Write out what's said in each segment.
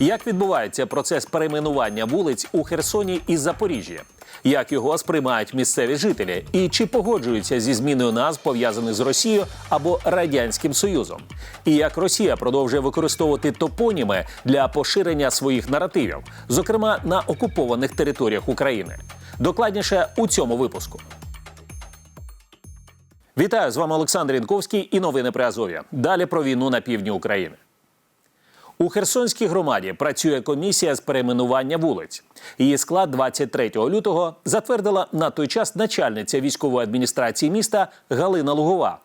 Як відбувається процес перейменування вулиць у Херсоні і Запоріжжі? Як його сприймають місцеві жителі? І чи погоджуються зі зміною назв пов'язаних з Росією або Радянським Союзом? І як Росія продовжує використовувати топоніми для поширення своїх наративів, зокрема на окупованих територіях України? Докладніше у цьому випуску. Вітаю з вами Олександр Інковський і новини при Азов'я. Далі про війну на півдні України. У Херсонській громаді працює комісія з перейменування вулиць. Її склад 23 лютого затвердила на той час начальниця військової адміністрації міста Галина Лугова.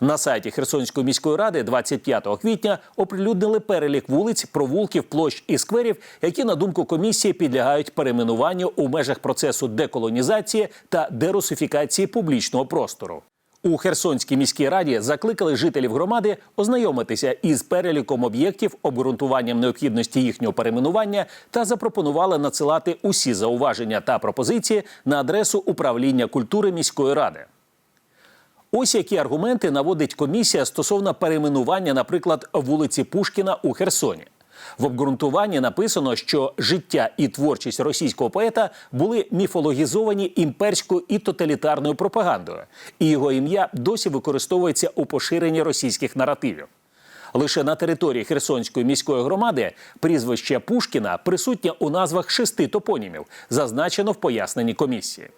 На сайті Херсонської міської ради 25 квітня оприлюднили перелік вулиць, провулків, площ і скверів, які, на думку комісії, підлягають перейменуванню у межах процесу деколонізації та дерусифікації публічного простору. У Херсонській міській раді закликали жителів громади ознайомитися із переліком об'єктів, обґрунтуванням необхідності їхнього перейменування та запропонували надсилати усі зауваження та пропозиції на адресу управління культури міської ради. Ось які аргументи наводить комісія стосовно перейменування, наприклад, вулиці Пушкіна у Херсоні. В обґрунтуванні написано, що життя і творчість російського поета були міфологізовані імперською і тоталітарною пропагандою, і його ім'я досі використовується у поширенні російських наративів. Лише на території Херсонської міської громади прізвище Пушкіна присутнє у назвах шести топонімів, зазначено в поясненні комісії.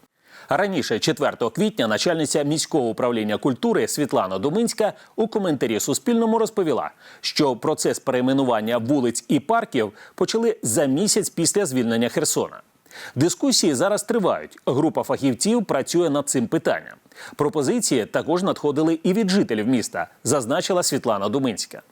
Раніше, 4 квітня, начальниця міського управління культури Світлана Думинська у коментарі Суспільному розповіла, що процес перейменування вулиць і парків почали за місяць після звільнення Херсона. Дискусії зараз тривають. Група фахівців працює над цим питанням. Пропозиції також надходили і від жителів міста, зазначила Світлана Думинська.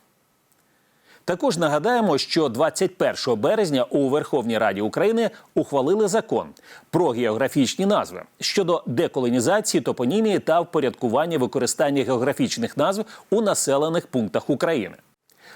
Також нагадаємо, що 21 березня у Верховній Раді України ухвалили закон про географічні назви щодо деколонізації топонімії та впорядкування використання географічних назв у населених пунктах України.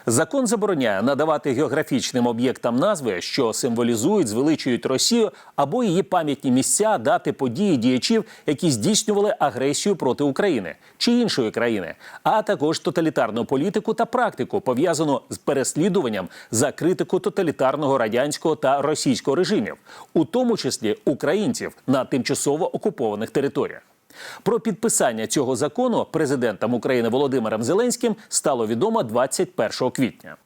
Закон забороняє надавати географічним об'єктам назви, що символізують, звеличують Росію або її пам'ятні місця, дати події діячів, які здійснювали агресію проти України чи іншої країни, а також тоталітарну політику та практику, пов'язану з переслідуванням за критику тоталітарного радянського та російського режимів, у тому числі українців на тимчасово окупованих територіях. Про підписання цього закону президентом України Володимиром Зеленським стало відомо 21 квітня.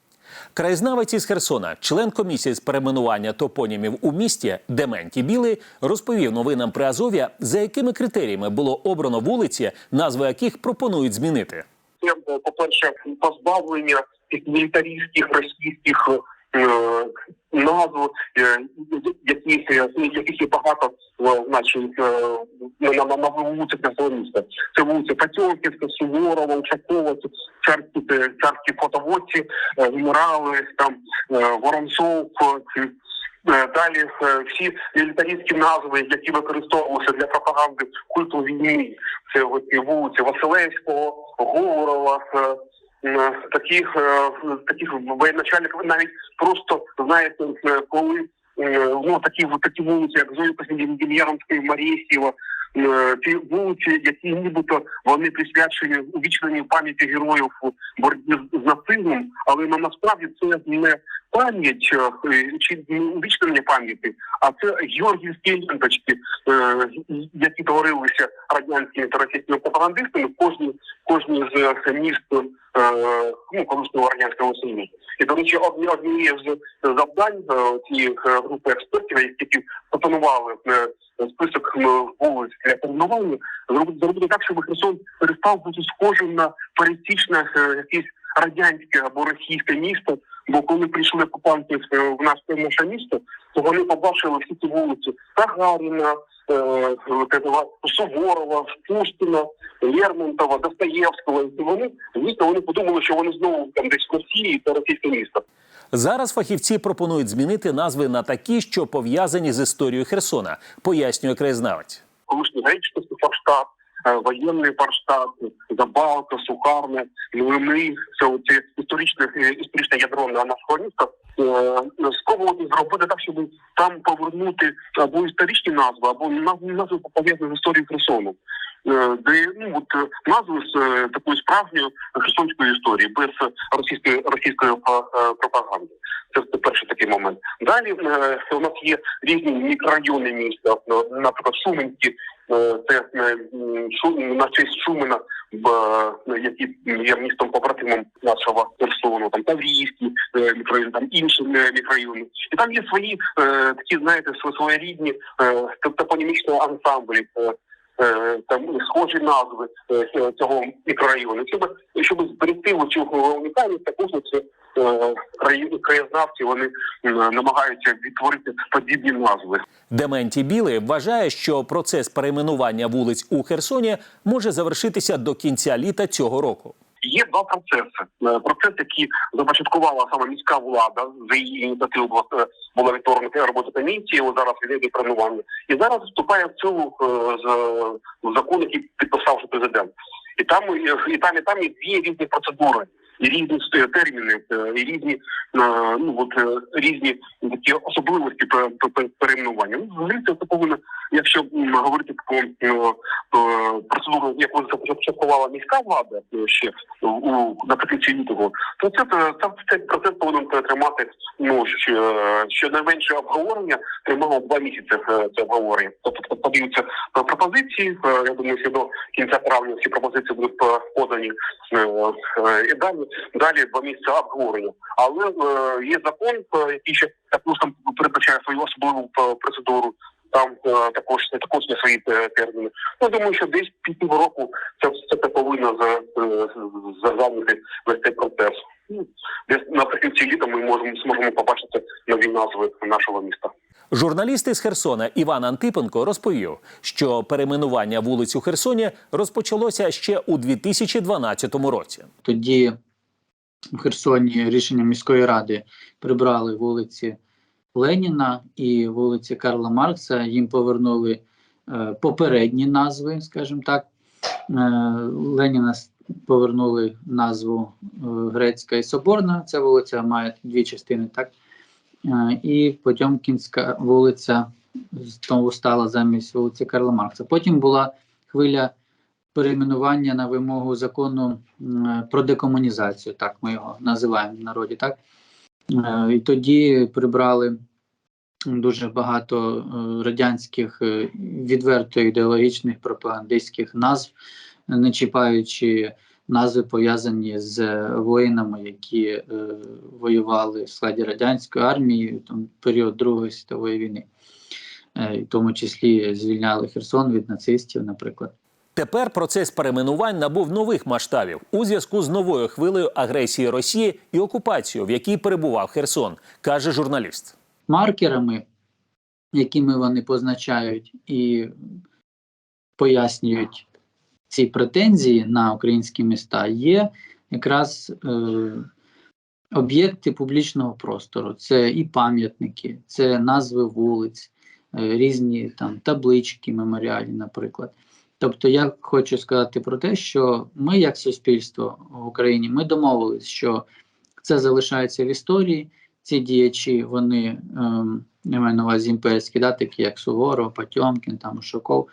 Краєзнавець із Херсона, член комісії з перейменування топонімів у місті Дементій Білий, розповів новинам при Азов'я, за якими критеріями було обрано вулиці, назви яких пропонують змінити. це, по-перше, позбавлення тих мілітаристських російських е, назв, е, яких, е, яких є багато значить, на, на, на вулицях нашого міста. Це вулиця Котьовківська, Суворова, Ушакова, це царські, царські фотоводці, генерали, там, Воронцов, Далі всі мілітаристські назви, які використовувалися для пропаганди культу війни, це вулиці Василевського, Говорова, таких е, таких воєначальників, навіть просто знаєте, е, коли ну такі такі вулиці, як Зоїка Дем'яновської, Марєсєва, е, ті вулиці, які нібито вони присвячені увічненій пам'яті героїв у боротьбі з нацизмом, але на насправді це не пам'ять е, чи увічнення пам'яті, а це георгіївські ленточки, е, які творилися радянськими та російськими пропагандистами в кожній кожній з е, міст е, ну, колишнього радянського союзу. І до речі, одні однією з завдань е, цієї е, групи експертів, які пропонували е, список е, вулиць для перейменування, зробити так, щоб Херсон перестав бути схожим на пересічне е, якесь радянське або російське місто. Бо коли прийшли окупанти в в наш в наше місто, то вони побачили всі ці вулиці е, этого Суворова, Пушкіна, Лермонтова, Достоєвського. І вони звісно вони подумали, що вони знову там десь в Росії та російське місто. Зараз фахівці пропонують змінити назви на такі, що пов'язані з історією Херсона, пояснює краєзнавець. колишній греческий форштадт, е, воєнний форштадт, Забалка, Сухарне, Луни, це оці історичне історичне ядро на міста. Е, зробити так, щоб там повернути або історичні назви, або назви пов'язані з історією Херсону. Е, де ну от е, назви з е, такої справжньої херсонської історії, без російської російської пропаганди. Це перший такий момент. Далі у нас є різні мікрорайони міста, наприклад, Шуменські, це на честь Шумена, який є містом побратимом нашого Херсону, там Таврійський мікрорайон, там інші мікрорайони. І там є свої такі, знаєте, своєрідні топонімічні ансамблі. Е, е, там схожі назви е, цього мікрорайону, щоб щоб зберегти цю унікальність, також це країни краї- краєзнавці вони намагаються відтворити подібні назви. Дементі Білий вважає, що процес перейменування вулиць у Херсоні може завершитися до кінця літа цього року. Є два процеси. Е, Процес, який започаткувала саме міська влада, за її ініціативу була, е, відторгнута робота комісії, зараз іде тренування. І зараз вступає в цілу е, закон, який підписав президент. І там і там, і там є дві різні процедури, різні е, терміни, е, і різні е, ну от е, різні такі особливості пе- пе- пе- перейменування. Ну, взагалі це повинно, якщо говорити про е, е, процедуру, яку започаткувала міська влада е, ще у наприкінці лютого, то це, це цей процес повинен тримати ну що, щонайменше обговорення тримало два місяці е, це обговорення. Тобто подаються е, пропозиції. е, Я думаю, що до кінця травня всі пропозиції будуть е, подані е, е, і далі далі два місяці обговорення. Але е, є закон, е, який ще також там передбачає свою особливу е, процедуру. Там е, також також є свої е, терміни. Ну думаю, що десь під року це все це повинно за, е, зайняти весь цей процес. Ну, Десь наприкінці літа ми можемо зможемо побачити нові назви нашого міста. Журналіст із Херсона Іван Антипенко розповів, що перейменування вулиць у Херсоні розпочалося ще у 2012 році. Тоді в Херсоні рішенням міської ради прибрали вулиці Леніна і вулиці Карла Маркса. Їм повернули е, попередні назви, скажімо так. Е, Леніна повернули назву е, Грецька і Соборна. Ця вулиця має дві частини, так. Е, і Потьомкінська вулиця знову стала замість вулиці Карла Маркса. Потім була хвиля перейменування на вимогу закону про декомунізацію, так ми його називаємо в народі, так? Е, І тоді прибрали дуже багато е, радянських е, відверто ідеологічних пропагандистських назв, не чіпаючи назви пов'язані з воїнами, які е, воювали в складі радянської армії там, період Другої світової війни, Е, в тому числі звільняли Херсон від нацистів, наприклад. Тепер процес перейменувань набув нових масштабів у зв'язку з новою хвилею агресії Росії і окупацією, в якій перебував Херсон, каже журналіст. маркерами, якими вони позначають і пояснюють ці претензії на українські міста, є якраз е, об'єкти публічного простору. Це і пам'ятники, це назви вулиць, е, різні там таблички меморіальні, наприклад. Тобто, я хочу сказати про те, що ми, як суспільство в Україні, ми домовились, що це залишається в історії. Ці діячі, вони ем, я маю на увазі імперські, да, такі як Суворов, Потьомкін, там Ушаков,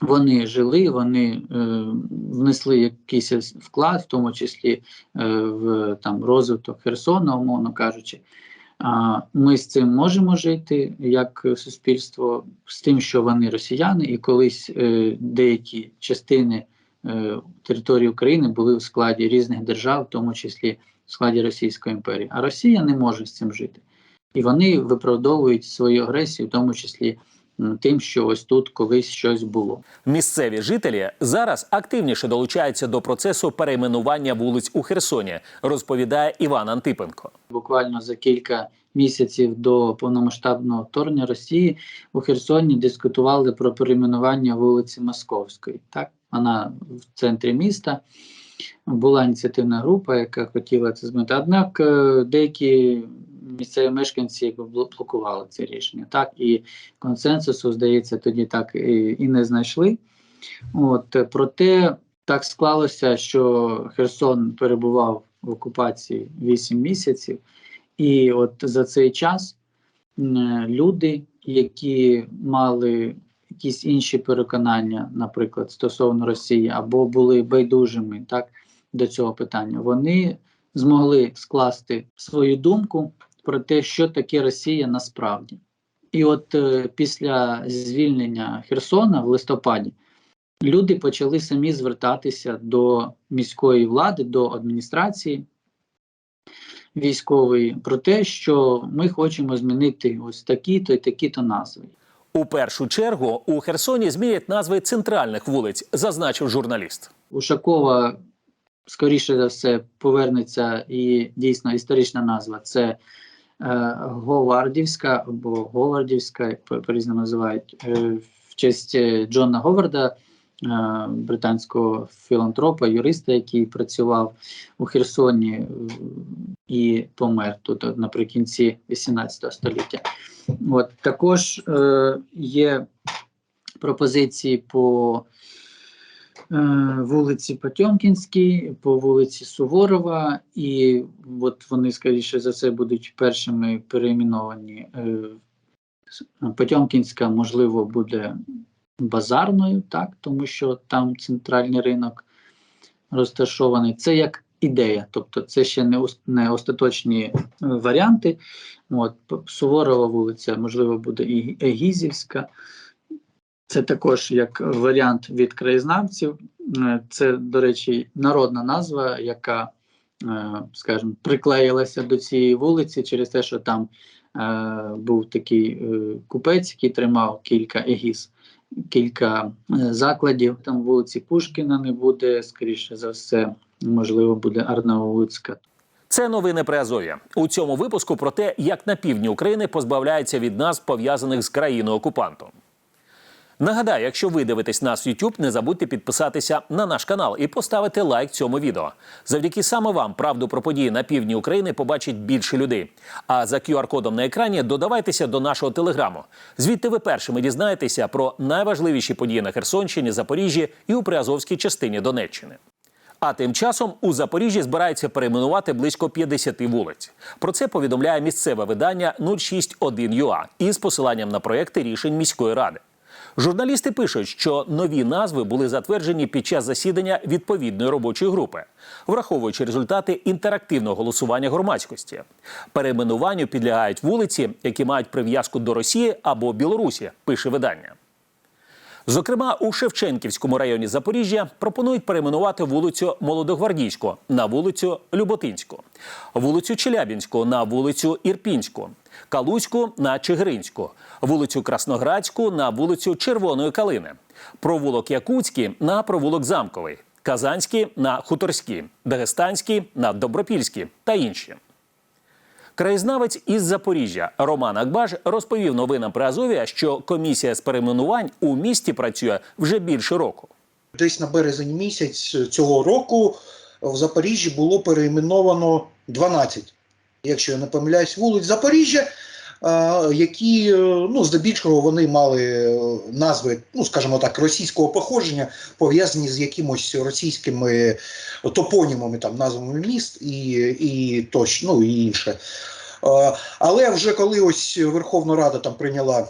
вони жили, вони е, внесли якийсь вклад, в тому числі е, в там, розвиток Херсона, умовно кажучи. Ми з цим можемо жити як суспільство, з тим, що вони росіяни, і колись е, деякі частини е, території України були в складі різних держав, в тому числі в складі Російської імперії. А Росія не може з цим жити. І вони виправдовують свою агресію, в тому числі тим, що ось тут колись щось було. Місцеві жителі зараз активніше долучаються до процесу перейменування вулиць у Херсоні, розповідає Іван Антипенко. Буквально за кілька місяців до повномасштабного вторгнення Росії у Херсоні дискутували про перейменування вулиці Московської. Так, вона в центрі міста. Була ініціативна група, яка хотіла це змінити. Однак е, деякі місцеві мешканці блокували це рішення. Так, і консенсусу, здається, тоді так і, і не знайшли. От, проте так склалося, що Херсон перебував в окупації 8 місяців, і от за цей час люди, які мали якісь інші переконання, наприклад, стосовно Росії, або були байдужими так, до цього питання, вони змогли скласти свою думку про те, що таке Росія насправді. І от е, після звільнення Херсона в листопаді люди почали самі звертатися до міської влади, до адміністрації військової про те, що ми хочемо змінити ось такі-то і такі-то назви. У першу чергу у Херсоні змінять назви центральних вулиць, зазначив журналіст. Ушакова, скоріше за все, повернеться і дійсно історична назва це Говардівська або Говардівська, по- по-різному називають, е, в честь е, Джона Говарда, е, британського філантропа, юриста, який працював у Херсоні е, і помер тут наприкінці 18 століття. От, також е, є пропозиції по е, вулиці Потьомкінській, по вулиці Суворова, і от вони, скоріше за все, будуть першими перейменовані. Е, Потьомкінська, можливо, буде базарною, так, тому що там центральний ринок розташований. Це як ідея, тобто це ще не, не остаточні е, варіанти. От, Суворова вулиця, можливо, буде і Егізівська. Це також як варіант від краєзнавців. Е, Це, до речі, народна назва, яка, е, скажімо, приклеїлася до цієї вулиці через те, що там е, був такий купець, який тримав кілька егіз, кілька закладів. Там вулиці Пушкіна не буде, скоріше за все, можливо, буде Арнаутська. Це новини при Азов'я. У цьому випуску про те, як на півдні України позбавляються від нас пов'язаних з країною окупантом. Нагадаю, якщо ви дивитесь нас в YouTube, не забудьте підписатися на наш канал і поставити лайк цьому відео. Завдяки саме вам правду про події на півдні України побачить більше людей. А за QR-кодом на екрані додавайтеся до нашого телеграму. Звідти ви першими дізнаєтеся про найважливіші події на Херсонщині, Запоріжжі і у Приазовській частині Донеччини. А тим часом у Запоріжжі збираються перейменувати близько 50 вулиць. Про це повідомляє місцеве видання 061.ua із посиланням на проекти рішень міської ради. Журналісти пишуть, що нові назви були затверджені під час засідання відповідної робочої групи, враховуючи результати інтерактивного голосування громадськості. Перейменуванню підлягають вулиці, які мають прив'язку до Росії або Білорусі, пише видання. Зокрема, у Шевченківському районі Запоріжжя пропонують перейменувати вулицю Молодогвардійську на вулицю Люботинську, вулицю Челябінську на вулицю Ірпінську, Калузьку на Чигиринську, вулицю Красноградську на вулицю Червоної Калини, провулок Якутський на провулок Замковий, Казанський на Хуторський, Дагестанський на Добропільський та інші. Краєзнавець із Запоріжжя Роман Акбаш розповів новинам при Азов'я, що комісія з перейменувань у місті працює вже більше року. Десь на березень місяць цього року в Запоріжжі було перейменовано 12, якщо я не помиляюсь, вулиць Запоріжжя, е, які, е, ну, здебільшого, вони мали е, назви, ну, скажімо так, російського походження, пов'язані з якимось російськими топонімами, там, назвами міст і, і тощо, ну, і інше. Е, Але вже коли ось Верховна Рада там прийняла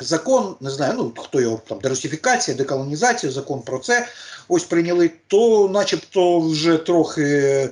закон, не знаю, ну хто його там, дерусифікація, деколонізація, закон про це ось прийняли, то начебто вже трохи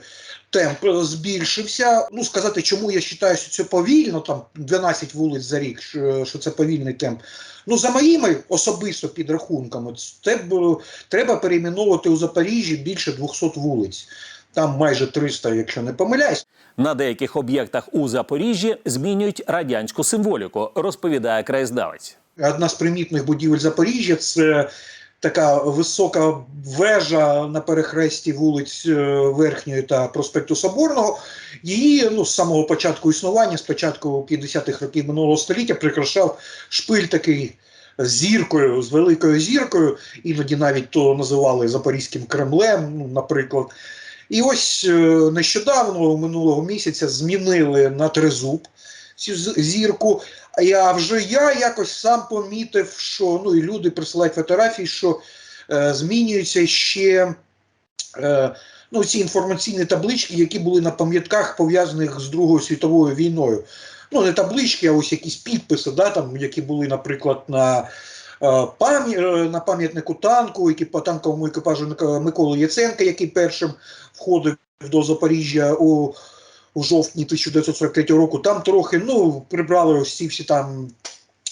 темп збільшився. Ну, сказати, чому я вважаю, що це повільно, там 12 вулиць за рік, що, що це повільний темп. Ну, за моїми особисто підрахунками, це б, треба перейменовувати у Запоріжжі більше 200 вулиць. Там майже 300, якщо не помиляюсь. На деяких об'єктах у Запоріжжі змінюють радянську символіку, розповідає краєзнавець. Одна з примітних будівель Запоріжжя це така висока вежа на перехресті вулиць е, Верхньої та проспекту Соборного. Її ну, з самого початку існування, з початку 50-х років минулого століття, прикрашав шпиль такий зіркою, з великою зіркою, іноді навіть то називали Запорізьким Кремлем, ну, наприклад. І ось е, нещодавно, минулого місяця, змінили на тризуб цю зірку. А вже я якось сам помітив, що ну і люди присилають фотографії, що е, змінюються ще е, ну, ці інформаційні таблички, які були на пам'ятках пов'язаних з Другою світовою війною. Ну, не таблички, а ось якісь підписи, да, там, які були, наприклад, на пам'я- е, на пам'ятнику танку, екіпа, танковому екіпажу Миколи Яценка, який першим входив до Запоріжжя у, у жовтні 1943 року. Там трохи ну, прибрали ці всі там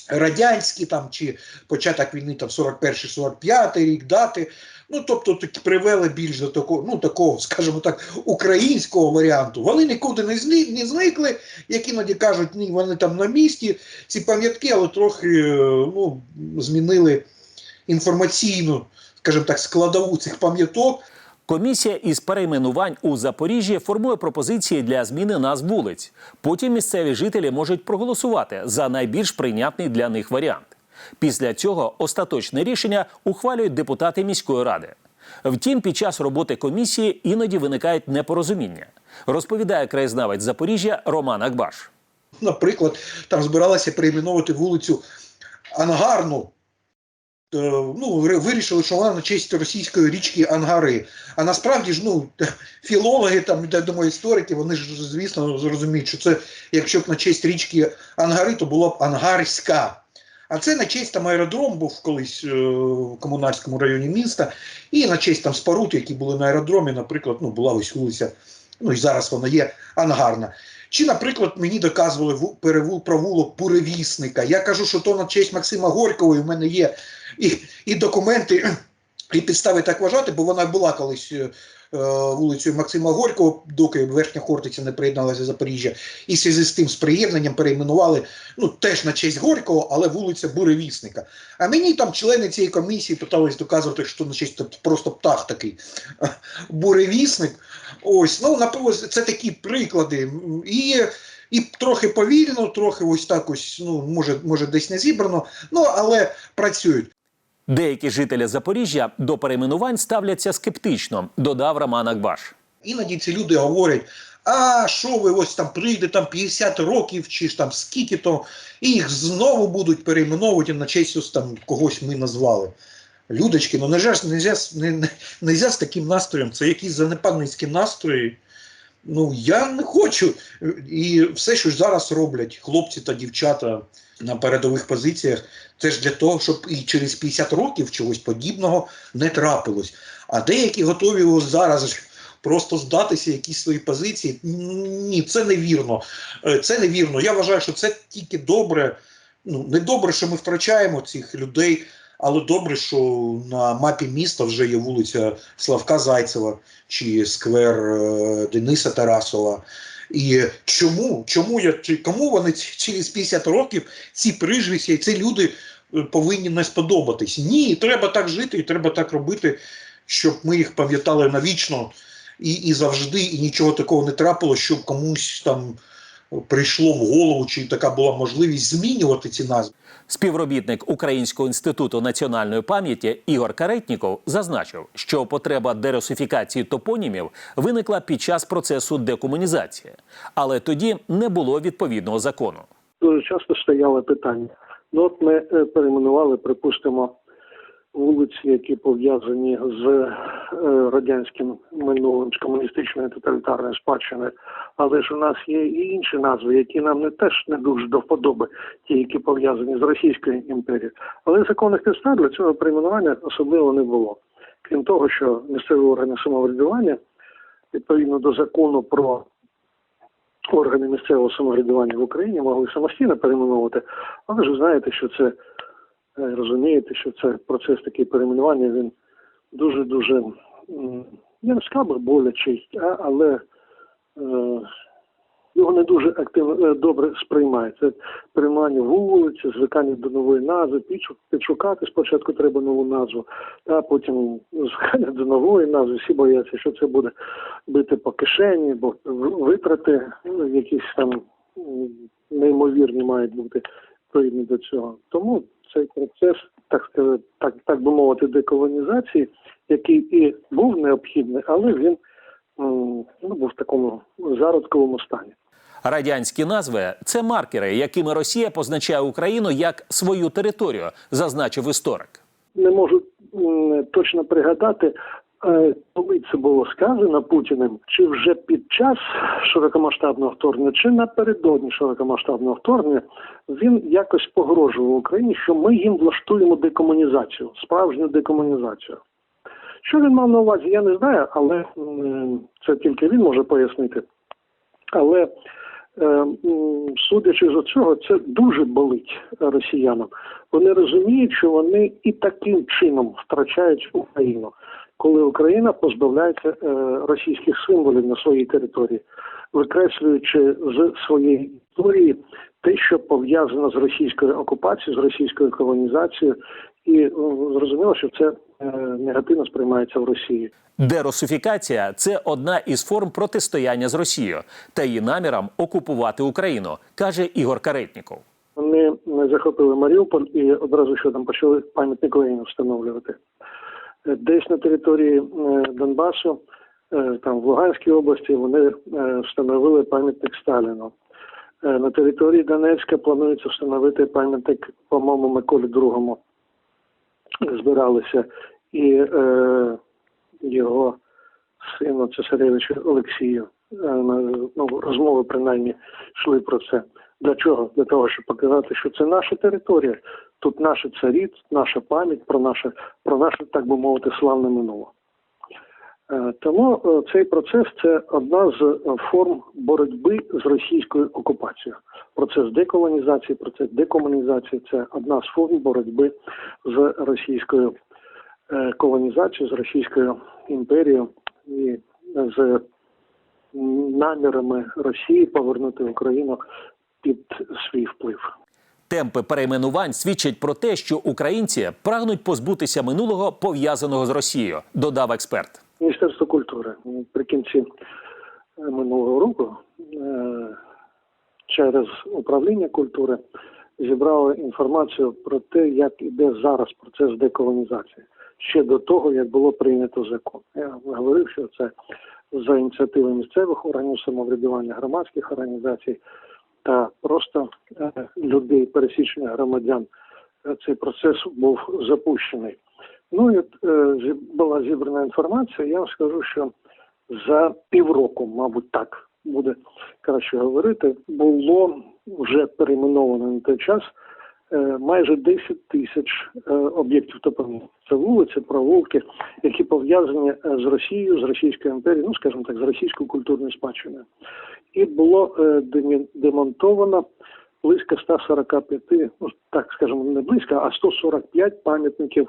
радянські там, чи початок війни там 41-45 рік, дати. Ну, тобто таки привели більш до такого, ну такого, скажімо так, українського варіанту. Вони нікуди не, зни, не зникли, як іноді кажуть, ні, вони там на місці, ці пам'ятки, але трохи е, ну, змінили інформаційну, скажімо так, складову цих пам'яток. Комісія із перейменувань у Запоріжжі формує пропозиції для зміни назв вулиць. Потім місцеві жителі можуть проголосувати за найбільш прийнятний для них варіант. Після цього остаточне рішення ухвалюють депутати міської ради. Втім, під час роботи комісії іноді виникають непорозуміння, розповідає краєзнавець Запоріжжя Роман Акбаш. Наприклад, там збиралися перейменовувати вулицю Ангарну. Е, Ну, вирішили, що вона на честь російської річки Ангари. А насправді ж, ну, філологи, там, я думаю, історики, вони ж, звісно, зрозуміють, що це, якщо б на честь річки Ангари, то було б Ангарська. А це на честь там аеродром був колись е, в комунальському районі міста, і на честь там споруд, які були на аеродромі, наприклад, ну, була ось вулиця, ну і зараз вона є Ангарна. Чи, наприклад, мені доказували перевул провулок буревісника. Я кажу, що то на честь Максима Горького, і в мене є і, і документи, і підстави так вважати, бо вона була колись е, е, вулицею Максима Горького, доки Верхня Хортиця не приєдналася до Запоріжжя. І в зв'язку з тим з приєднанням перейменували ну, теж на честь Горького, але вулиця Буревісника. А мені там члени цієї комісії питались доказувати, що на честь тобто, просто птах такий буревісник. Ось, ну, напевно, це такі приклади. І, і трохи повільно, трохи ось так ось, ну, може, може десь не зібрано, ну, але працюють. Деякі жителі Запоріжжя до перейменувань ставляться скептично, додав Роман Акбаш. Іноді ці люди говорять, а що ви ось там прийде там 50 років, чи ж там скільки то, і їх знову будуть перейменовувати на честь ось там когось ми назвали. Людочки, ну не ж не, не, нельзя з таким настроєм, це якісь занепадницькі настрої. Ну, я не хочу. І все, що зараз роблять хлопці та дівчата на передових позиціях, це ж для того, щоб і через 50 років чогось подібного не трапилось. А деякі готові ось зараз просто здатися якісь свої позиції. Ні, це невірно. Е, Це невірно. Я вважаю, що це тільки добре. Ну, не добре, що ми втрачаємо цих людей, але добре, що на мапі міста вже є вулиця Славка Зайцева чи сквер е, Дениса Тарасова. І чому? Чому я чи кому вони через 50 років ці і ці люди е, повинні не сподобатись? Ні, треба так жити і треба так робити, щоб ми їх пам'ятали навічно і, і завжди, і нічого такого не трапило, щоб комусь там прийшло в голову, чи така була можливість змінювати ці назви. Співробітник Українського інституту національної пам'яті Ігор Каретніков зазначив, що потреба дерусифікації топонімів виникла під час процесу декомунізації, але тоді не було відповідного закону. дуже часто стояло питання. Ну от ми е, перейменували, припустимо, вулиці, які пов'язані з е, радянським минулим, з комуністичною тоталітарною спадщиною. Але ж у нас є і інші назви, які нам не теж не дуже до вподоби, ті, які пов'язані з Російською імперією. Але законних підстав для цього перейменування особливо не було. Крім того, що місцеві органи самоврядування відповідно до закону про органи місцевого самоврядування в Україні могли самостійно перейменовувати, але ж ви знаєте, що це розумієте, що це процес такий перейменування, він дуже дуже я не сказав болячий, але е, його не дуже активно е, добре сприймають. Це вулиці, звикання до нової назви, підшукати спочатку треба нову назву, а потім звикання до нової назви. Всі бояться, що це буде бити по кишені, бо витрати ну, якісь там неймовірні мають бути відповідні до цього. Тому цей процес, так сказати, так, так би мовити, деколонізації, який і був необхідний, але він ну, був в такому зародковому стані. Радянські назви це маркери, якими Росія позначає Україну як свою територію, зазначив історик. не можу точно пригадати, коли це було сказано Путіним, чи вже під час широкомасштабного вторгнення, чи напередодні широкомасштабного вторгнення, він якось погрожував Україні, що ми їм влаштуємо декомунізацію, справжню декомунізацію. Що він мав на увазі, я не знаю, але це тільки він може пояснити. Але е, судячи з цього, це дуже болить росіянам. Вони розуміють, що вони і таким чином втрачають Україну, коли Україна позбавляється е, російських символів на своїй території, викреслюючи з своєї історії те, що пов'язано з російською окупацією, з російською колонізацією, і е, зрозуміло, що це е, негативно сприймається в Росії. Дерусифікація це одна із форм протистояння з Росією та її намірам окупувати Україну, каже Ігор Каретніков. Вони захопили Маріуполь і одразу що там почали пам'ятник Леніну встановлювати. Десь на території е, Донбасу, е, там в Луганській області, вони е, встановили пам'ятник Сталіну. На території Донецька планується встановити пам'ятник, по-моєму, Миколі II. Збиралися і е, його сину цесаревичу Олексію. Ну, розмови принаймні йшли про це. Для чого? Для того, щоб показати, що це наша територія. Тут наші царі, тут наша пам'ять про наше, про наше, так би мовити, славне минуле. Е, Тому е, цей процес це одна з е, форм боротьби з російською окупацією. Процес деколонізації, процес декомунізації це одна з форм боротьби з російською колонізацією, з Російською імперією і з намірами Росії повернути Україну під свій вплив. Темпи перейменувань свідчать про те, що українці прагнуть позбутися минулого пов'язаного з Росією, додав експерт. Міністерство культури наприкінці е, минулого року е, через управління культури зібрало інформацію про те, як іде зараз процес деколонізації ще до того, як було прийнято закон. Я говорив, що це за ініціативи місцевих органів самоврядування, громадських організацій та просто е, людей, пересічних громадян. е, Цей процес був запущений. Ну і е, була зібрана інформація. Я вам скажу, що за півроку, мабуть, так буде краще говорити, було вже перейменовано на той час майже 10 тисяч е, об'єктів топонімів. Це вулиці, провулки, які пов'язані е, з Росією, з Російською імперією, ну скажімо так, з російською культурною спадщиною. І було е, демонтовано близько 145, ну так скажімо, не близько, а 145 пам'ятників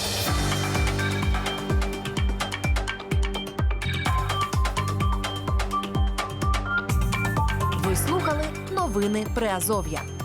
Слухали новини Приазов'я.